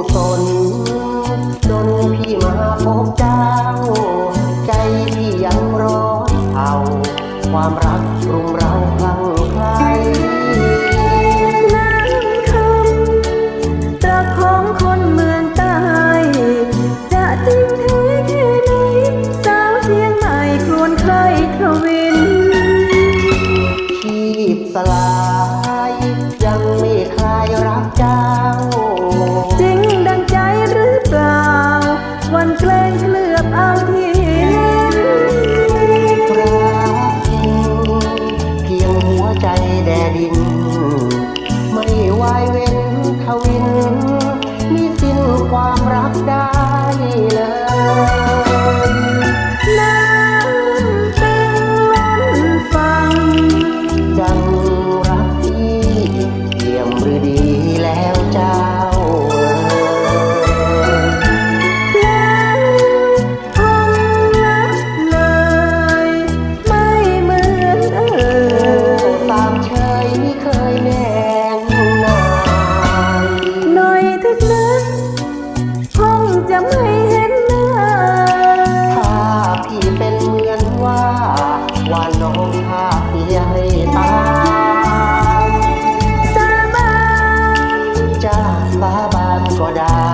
กุจนพี่มาพบเจ้า ใจพี่ยังร้อนเผาความรักรุมเราพลังครน้ำคำตระของคนเมืองใต้จะจริงเท็จแค่ไหนสาวเชียงใหม่ควนใครทวินชีพสลายยังไม่คลายรักเจ้า ใจแด่ดิน ไม่ไหยเว ถ้าพี่เป็นเหมือนว่าว่าน้องพาพี่ให้ตาสบานจะสาบานก็ได้